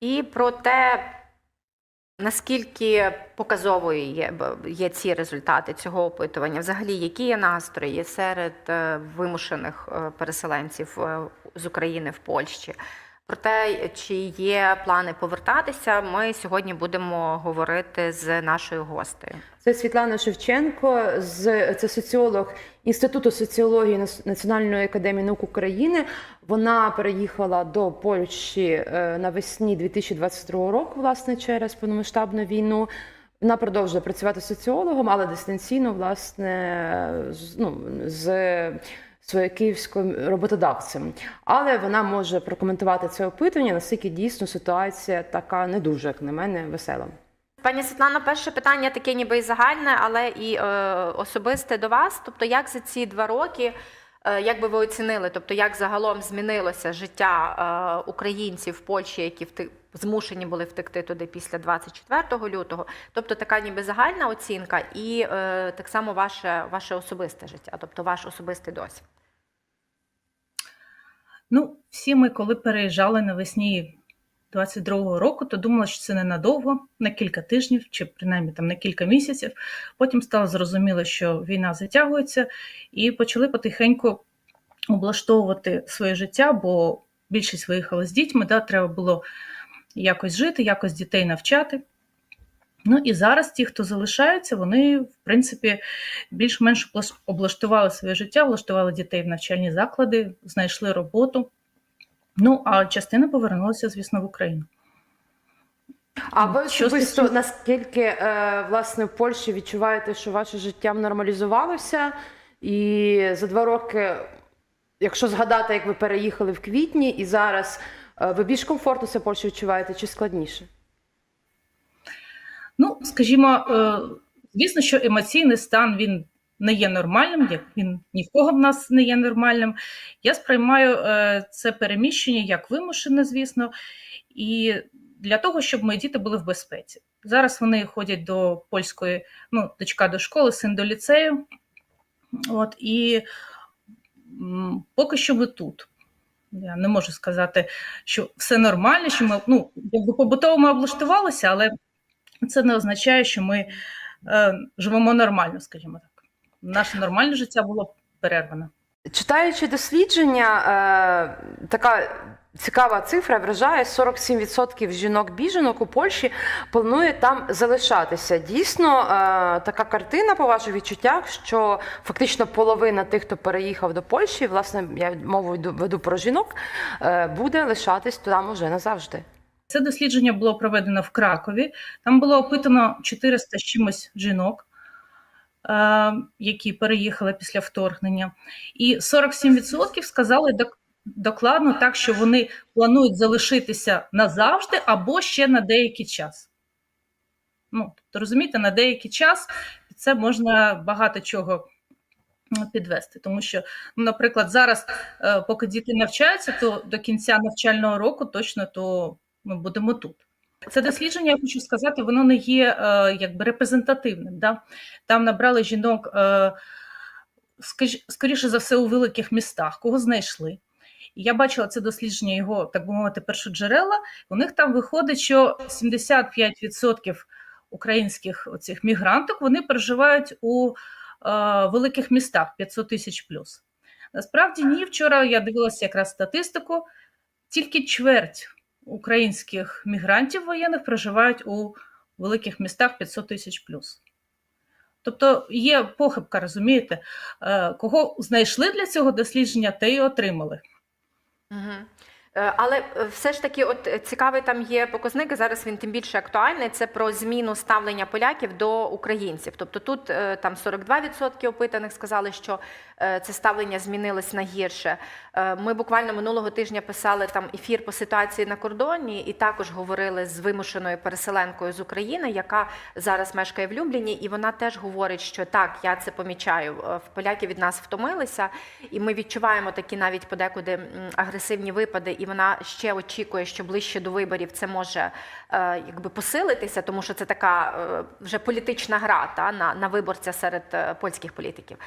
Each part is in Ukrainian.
і про те, наскільки показовою є, є ці результати цього опитування. Взагалі, які є настрої серед е, вимушених е, переселенців е, з України в Польщі. Про те, чи є плани повертатися, ми сьогодні будемо говорити з нашою гостею. Це Світлана Шевченко, з це соціолог Інституту соціології Національної академії наук України. Вона переїхала до Польщі е, навесні 2022 року, власне, через повномасштабну війну. Вона продовжує працювати соціологом, але дистанційно, власне, з, ну, з своєю київським роботодавцем. Але вона може прокоментувати це опитування, наскільки дійсно ситуація така не дуже, як на мене, весела. Пані Світлано, перше питання таке ніби і загальне, але і е, особисте до вас. Тобто, як за ці два роки, е, як би ви оцінили, тобто як загалом змінилося життя е, українців в Польщі, які вти... змушені були втекти туди після 24 лютого? Тобто така ніби загальна оцінка, і е, так само ваше, ваше особисте життя, тобто ваш особистий досвід. Ну, всі ми, коли переїжджали навесні 22-го року, то думали, що це ненадовго, на кілька тижнів, чи принаймні там на кілька місяців. Потім стало зрозуміло, що війна затягується, і почали потихеньку облаштовувати своє життя, бо більшість виїхала з дітьми, да, треба було якось жити, якось дітей навчати. Ну і зараз ті, хто залишаються, вони, в принципі, більш-менш облаштували своє життя, влаштували дітей в навчальні заклади, знайшли роботу. Ну, а частина повернулася, звісно, в Україну. А ви особисто наскільки е, власне в Польщі відчуваєте, що ваше життя нормалізувалося? І за два роки, якщо згадати, як ви переїхали в квітні, і зараз ви більш комфортно себе Польщі відчуваєте чи складніше? Ну, скажімо, е, звісно, що емоційний стан він не є нормальним, як він ні в кого в нас не є нормальним. Я сприймаю е, це переміщення як вимушене, звісно, і для того, щоб мої діти були в безпеці. Зараз вони ходять до польської, ну, дочка до школи, син до ліцею. От, і поки що ми тут. Я не можу сказати, що все нормально, що ми ну, якби побутово ми облаштувалися, але це не означає, що ми е, живемо нормально, скажімо так. Наше нормальне життя було перерване. Читаючи дослідження, е, така цікава цифра вражає 47% жінок-біженок у Польщі планує там залишатися. Дійсно, е, така картина по ваших відчуттях, що фактично половина тих, хто переїхав до Польщі, власне, я мову веду про жінок, е, буде лишатись там уже назавжди. Це дослідження було проведено в Кракові. Там було опитано 400 з чимось жінок, які переїхали після вторгнення. І 47% сказали докладно так, що вони планують залишитися назавжди або ще на деякий час. Ну, тобто, розумієте, на деякий час це можна багато чого підвести. Тому що, ну, наприклад, зараз, е, поки діти навчаються, то до кінця навчального року точно то ми будемо тут. Це дослідження, я хочу сказати, воно не є е, якби репрезентативним. Да? Там набрали жінок, е, скоріше за все, у великих містах, кого знайшли. І я бачила це дослідження його, так би мовити, першоджерела. У них там виходить, що 75% українських оцих мігранток вони проживають у е, великих містах 500 тисяч плюс. Насправді ні, вчора я дивилася якраз статистику, тільки чверть українських мігрантів воєнних проживають у великих містах 500 тисяч плюс. Тобто є похибка, розумієте, Е, кого знайшли для цього дослідження, те й отримали. Угу. Але е, все ж таки, от е, цікавий там є показник, зараз він тим більше актуальний. Це про зміну ставлення поляків до українців. Тобто тут е, там 42% опитаних сказали, що е, це ставлення змінилось на гірше. Е, Ми буквально минулого тижня писали там ефір по ситуації на кордоні, і також говорили з вимушеною переселенкою з України, яка зараз мешкає в Любліні, і вона теж говорить, що так, я це помічаю. е, В поляки від нас втомилися, і ми відчуваємо такі навіть подекуди агресивні випади і і вона ще очікує, що ближче до виборів це може е, якби посилитися, тому що це така е, вже політична гра та на, на виборця серед е, польських політиків.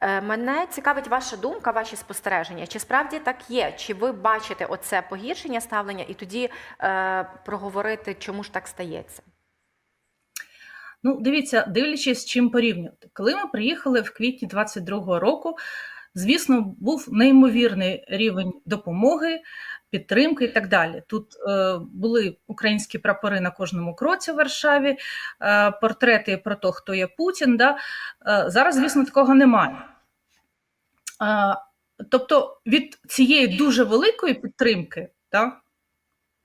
Е, Мене цікавить ваша думка, ваші спостереження. Чи справді так є? Чи ви бачите оце погіршення ставлення, і тоді е, проговорити, чому ж так стається? Ну, дивіться, дивлячись, з чим порівнювати. Коли ми приїхали в квітні 22-го року, звісно, був неймовірний рівень допомоги, підтримки і так далі. Тут е, були українські прапори на кожному кроці в Варшаві, е, портрети про те, хто є Путін. Да? Е, зараз, звісно, такого немає. Е, тобто від цієї дуже великої підтримки, да,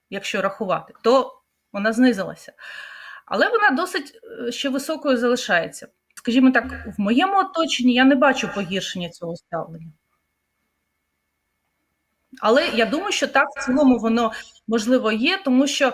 якщо рахувати, то вона знизилася. Але вона досить е, ще високою залишається. Скажімо так, в моєму оточенні я не бачу погіршення цього ставлення. Але я думаю, що так в цілому воно можливо є, тому що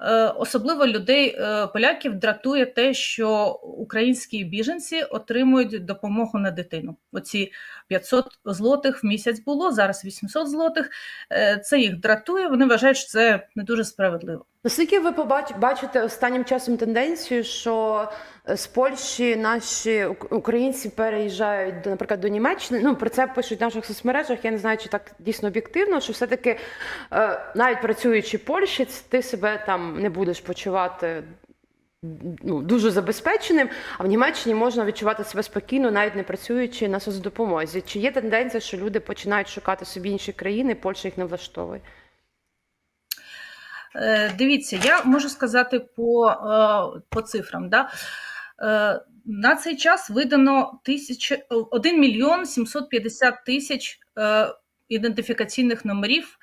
е, особливо людей, е, поляків, дратує те, що українські біженці отримують допомогу на дитину. Оці 500 злотих в місяць було, зараз 800 злотих. Е, це їх дратує, вони вважають, що це не дуже справедливо. Наскільки ви бачите останнім часом тенденцію, що е, з Польщі наші українці переїжджають наприклад, до Німеччини? Ну про це пишуть в наших соцмережах. Я не знаю, чи так дійсно об'єктивно, що все-таки е, навіть працюючи в Польщі, ти себе там не будеш почувати. Ну, дуже забезпеченим, а в Німеччині можна відчувати себе спокійно, навіть не працюючи на соцдопомозі. Чи є тенденція, що люди починають шукати собі інші країни, Польща їх не влаштовує? Е, Дивіться, я можу сказати по, е, по цифрам. Да? Е, На цей час видано 1 мільйон 750 тисяч ідентифікаційних номерів,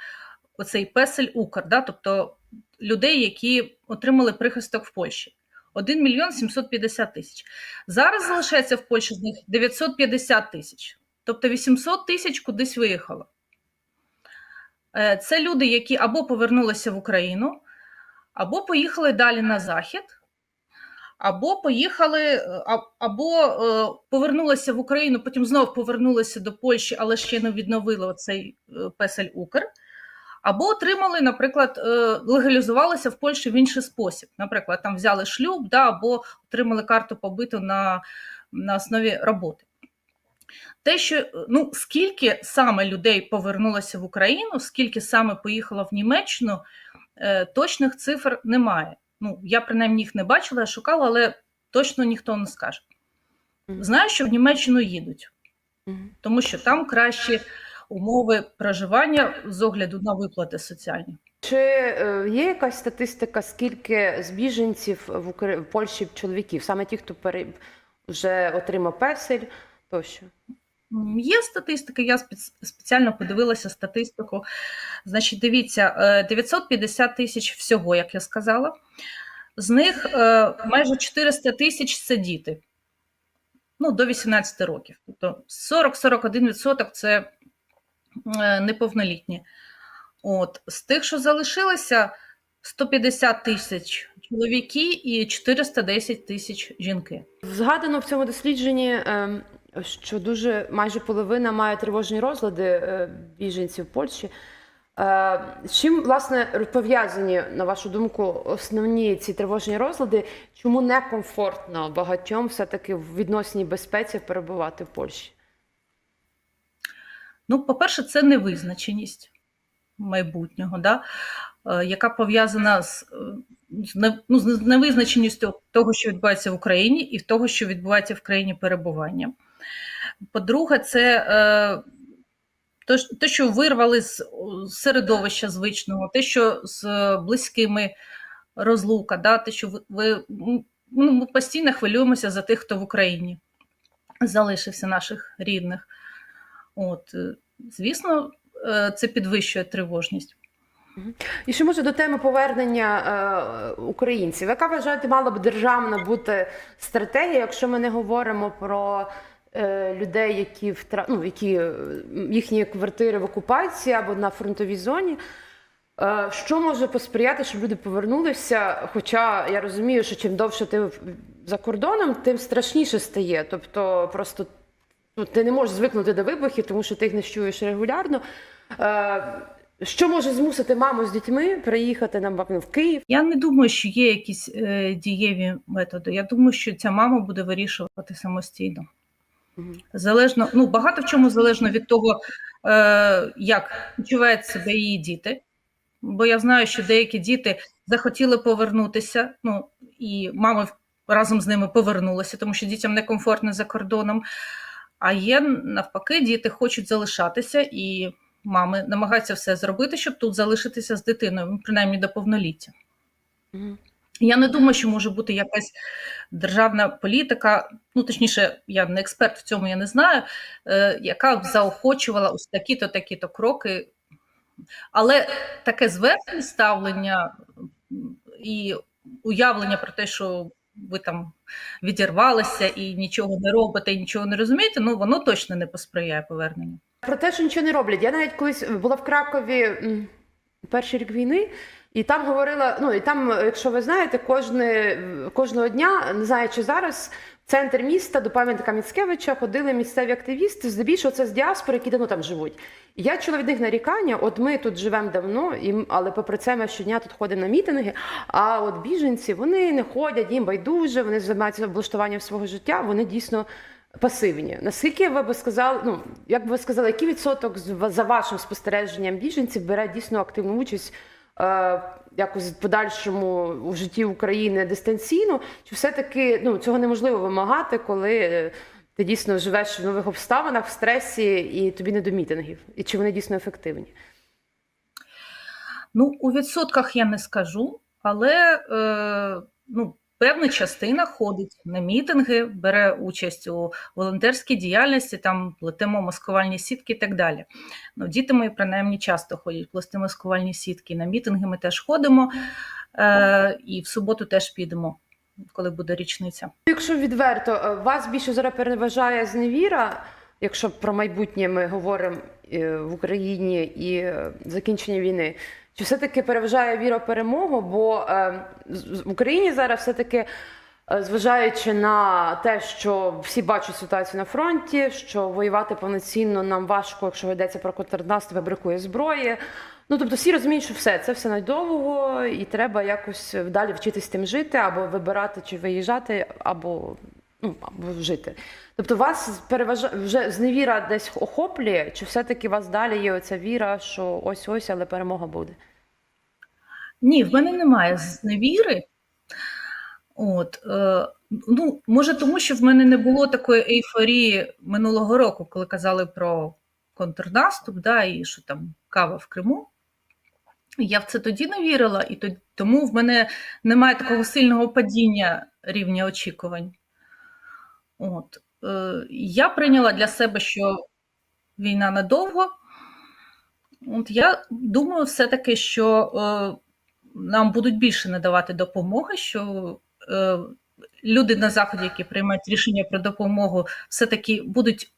оцей песель Укр, да? тобто людей, які отримали прихисток в Польщі. 1 мільйон 750 тисяч. Зараз залишається в Польщі з них 950 тисяч. Тобто 800 тисяч кудись виїхало. Е, Це люди, які або повернулися в Україну, або поїхали далі на захід, або поїхали, е, або е, повернулися в Україну, потім знову повернулися до Польщі, але ще не відновили оцей е, песель Укр. Або отримали, наприклад, легалізувалися в Польщі в інший спосіб. Наприклад, там взяли шлюб, да, або отримали карту побиту на, на основі роботи. Те, що ну скільки саме людей повернулося в Україну, скільки саме поїхало в Німеччину, е, точних цифр немає. Ну, я принаймні їх не бачила, я шукала, але точно ніхто не скаже. Знаю, що в Німеччину їдуть, тому що там кращі умови проживання з огляду на виплати соціальні. Чи е, є якась статистика, скільки з біженців в, Польщі чоловіків, саме ті, хто вже отримав песель тощо? Є статистика, я спец- спеціально подивилася статистику. Значить, дивіться, е, 950 тисяч всього, як я сказала. З них е, майже 400 тисяч це діти ну, до 18 років. Тобто 40-41% це е, неповнолітні. От. З тих, що залишилося, 150 тисяч чоловіки і 410 тисяч жінки. Згадано в цьому дослідженні, ем, що дуже майже половина має тривожні розлади е, біженців в Польщі. Е, З чим власне пов'язані, на вашу думку, основні ці тривожні розлади? Чому некомфортно багатьом все-таки в відносній безпеці перебувати в Польщі? Ну, по-перше, це невизначеність майбутнього, да? е, яка пов'язана з, е, ну, з невизначеністю того, що відбувається в Україні, і того, що відбувається в країні перебування. По-друге, це е, те, що вирвали з середовища звичного, те, що з близькими розлука, да? те, що ви, ну, ми постійно хвилюємося за тих, хто в Україні залишився наших рідних. От, звісно, е, це підвищує тривожність. І ще може до теми повернення е, українців. Яка вважаєте, мала б державна бути стратегія, якщо ми не говоримо про е, людей, які втра... ну, які е, їхні квартири в окупації або на фронтовій зоні? Е, що може посприяти, щоб люди повернулися? Хоча я розумію, що чим довше ти за кордоном, тим страшніше стає. Тобто, просто ну, ти не можеш звикнути до вибухів, тому що ти їх не чуєш регулярно. Е, Що може змусити маму з дітьми приїхати на Бак- в Київ? Я не думаю, що є якісь е, дієві методи. Я думаю, що ця мама буде вирішувати самостійно. Залежно, ну багато в чому залежно від того, е, як почувають себе її діти. Бо я знаю, що деякі діти захотіли повернутися, ну і мама разом з ними повернулася, тому що дітям некомфортно за кордоном. А є навпаки, діти хочуть залишатися, і мами намагаються все зробити, щоб тут залишитися з дитиною, ну, принаймні до повноліття. Я не думаю, що може бути якась державна політика, ну точніше, я не експерт в цьому, я не знаю, е, яка б заохочувала ось такі-то, такі-то кроки. Але таке зверхнє ставлення і уявлення про те, що ви там відірвалися і нічого не робите, і нічого не розумієте, ну воно точно не посприяє поверненню. Про те, що нічого не роблять. Я навіть колись була в Кракові перший рік війни, і там говорила: ну і там, якщо ви знаєте, кожне, кожного дня, не знаю, чи зараз. в Центр міста до пам'ятника Міцкевича ходили місцеві активісти, здебільшого це з діаспори, які давно там живуть. Я чула від них нарікання, от ми тут живемо давно, і, але попри це ми щодня тут ходимо на мітинги. А от біженці вони не ходять, їм байдуже, вони займаються облаштуванням свого життя, вони дійсно пасивні. Наскільки ви би сказали, ну як би ви сказали, який відсоток за вашим спостереженням біженців бере дійсно активну участь е, якось в подальшому у житті України дистанційно? Чи все-таки ну, цього неможливо вимагати, коли е, ти дійсно живеш в нових обставинах, в стресі, і тобі не до мітингів? І чи вони дійсно ефективні? Ну, у відсотках я не скажу, але е, ну, певна частина ходить на мітинги, бере участь у волонтерській діяльності, там плетемо маскувальні сітки і так далі. Ну, діти мої принаймні часто ходять плести маскувальні сітки. На мітинги ми теж ходимо, е, і в суботу теж підемо, коли буде річниця. Якщо відверто, е, вас більше зараз переважає зневіра, якщо про майбутнє ми говоримо е, в Україні і е, закінчення війни, чи все-таки переважає віра перемогу? Бо е, в Україні зараз все-таки. Зважаючи на те, що всі бачать ситуацію на фронті, що воювати повноцінно нам важко, якщо йдеться про контрнаступ, бракує зброї. Ну тобто всі розуміють, що все це все надовго, і треба якось далі вчитись тим жити, або вибирати чи виїжджати, або ну жити. Тобто вас переважає вже зневіра десь охоплює, чи все-таки у вас далі є оця віра, що ось ось, але перемога буде? Ні, в мене немає зневіри. От, е, ну, може, тому що в мене не було такої ейфорії минулого року, коли казали про контрнаступ, да, і що там кава в Криму. Я в це тоді не вірила, і то- тому в мене немає такого сильного падіння рівня очікувань. От, е, я прийняла для себе, що війна надовго. От я думаю, все-таки, що е, нам будуть більше надавати допомоги, що е, люди на заході, які приймають рішення про допомогу, все-таки будуть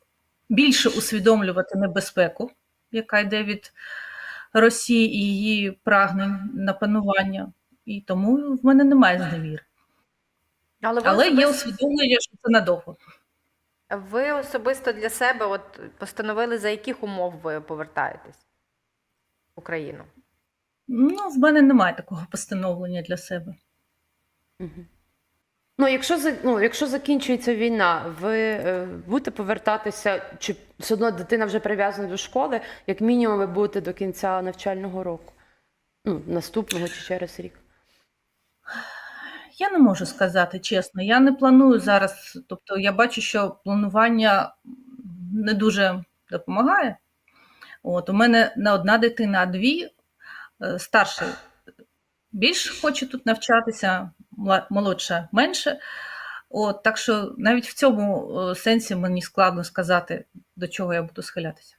більше усвідомлювати небезпеку, яка йде від Росії і її прагнень на панування. І тому в мене немає зневіри. Але ви, Але є усвідомлення, що це надовго. ви особисто для себе от постановили, за яких умов ви повертаєтесь в Україну? Ну, в мене немає такого постановлення для себе. Мгм. Ну, якщо ну, якщо закінчується війна, ви е, будете повертатися, чи все одно дитина вже прив'язана до школи, як мінімум, ви будете до кінця навчального року, ну, наступного чи через рік. Я не можу сказати чесно. Я не планую зараз. Тобто, я бачу, що планування не дуже допомагає. От у мене не одна дитина, а дві. Е, Старший більш хоче тут навчатися, молодша менше. От, так що навіть в цьому е, сенсі мені складно сказати, до чого я буду схилятися.